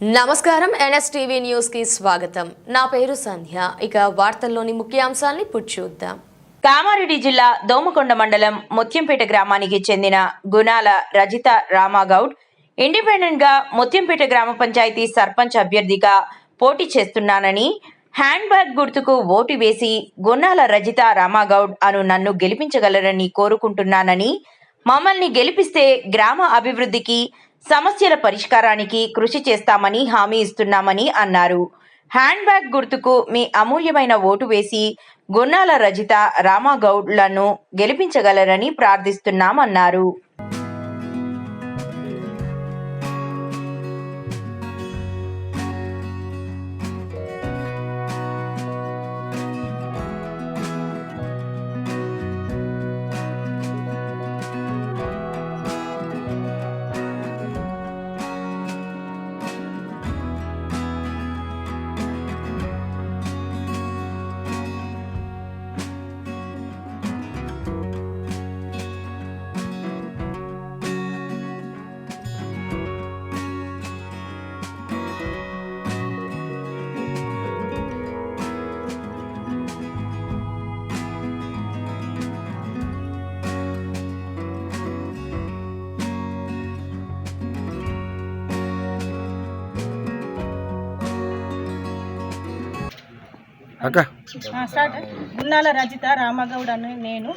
నమస్కారం ఎన్ఎస్టీవీ న్యూస్కి స్వాగతం. నా పేరు సంధ్య. ఇక వార్తల్లోని ముఖ్యాంశాల్ని చూద్దాం. కామారెడ్డి జిల్లా దోమకొండ మండలం ముత్యంపేట గ్రామానికి చెందిన గుణాల రజిత రామాగౌడ్ ఇండిపెండెంట్గా ముత్యంపేట గ్రామ పంచాయతీ సర్పంచ్ అభ్యర్థిగా పోటీ చేస్తున్నానని హ్యాండ్ బ్యాగ్ గుర్తుకు ఓటు వేసి గుణాల రజిత రామాగౌడ్ అను నన్ను గెలిపించగలరని కోరుకుంటున్నానని మమ్మల్ని గెలిపిస్తే గ్రామ అభివృద్ధికి సమస్యల పరిష్కారానికి కృషి చేస్తామని హామీ ఇస్తున్నామని అన్నారు. హ్యాండ్ బ్యాగ్ గుర్తుకు మీ అమూల్యమైన ఓటు వేసి గున్నాల రజిత రామాగౌడ్లను గెలిపించగలరని ప్రార్థిస్తున్నామన్నారు. అక్క. గున్నాల రజిత రామగౌడ్ అని నేను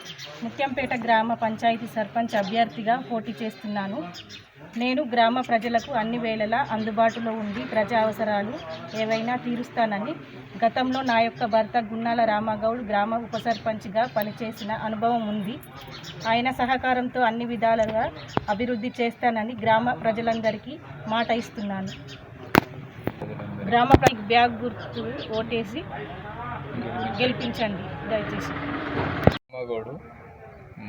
ముత్యంపేట గ్రామ పంచాయతీ సర్పంచ్ అభ్యర్థిగా పోటీ చేస్తున్నాను. నేను గ్రామ ప్రజలకు అన్ని వేళలా అందుబాటులో ఉండి ప్రజా అవసరాలు ఏవైనా తీరుస్తానని గతంలో నా యొక్క భర్త గున్నాల రామగౌడ్ గ్రామ ఉప సర్పంచ్గా పనిచేసిన అనుభవం ఉంది. ఆయన సహకారంతో అన్ని విధాలుగా అభివృద్ధి చేస్తానని గ్రామ ప్రజలందరికీ మాట ఇస్తున్నాను. గ్రామ బ్యాగ్ గుర్తు ఓటేసి గెలిపించండి దయచేసి. మగోడు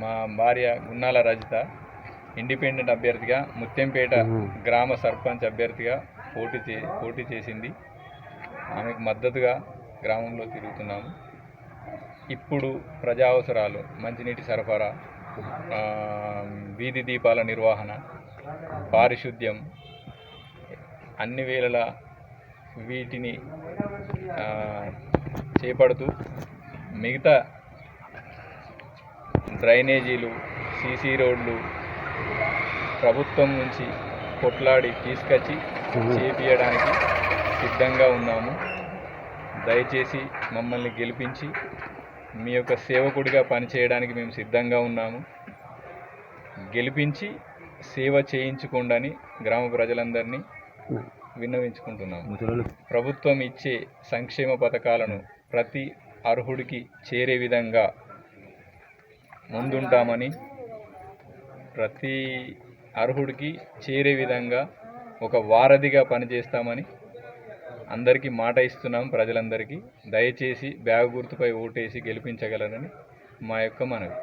మా భార్య గున్నాల రజిత ఇండిపెండెంట్ అభ్యర్థిగా ముత్యంపేట గ్రామ సర్పంచ్ అభ్యర్థిగా పోటీ చే పోటీ చేసింది. ఆమెకు మద్దతుగా గ్రామంలో తిరుగుతున్నాము. ఇప్పుడు ప్రజా అవసరాలు మంచినీటి సరఫరా వీధి దీపాల నిర్వహణ పారిశుద్ధ్యం అన్ని వేళలా వీటిని చేపడుతూ మిగతా డ్రైనేజీలు సీసీ రోడ్లు ప్రభుత్వం నుంచి కొట్లాడి తీసుకొచ్చి చేపియడానికి సిద్ధంగా ఉన్నాము. దయచేసి మమ్మల్ని గెలిపించి మీ యొక్క సేవకుడిగా పనిచేయడానికి మేము సిద్ధంగా ఉన్నాము. గెలిపించి సేవ చేయించుకోండి గ్రామ ప్రజలందరినీ విన్నవించుకుంటున్నాము ప్రభుత్వం ఇచ్చే సంక్షేమ పథకాలను ప్రతి అర్హుడికి చేరే విధంగా ముందుంటామని ప్రతి అర్హుడికి చేరే విధంగా ఒక వారధిగా పనిచేస్తామని అందరికీ మాట ఇస్తున్నాం ప్రజలందరికీ. దయచేసి బ్యాగ్ గుర్తుపై ఓటేసి గెలిపించగలరని మా యొక్క మనవి.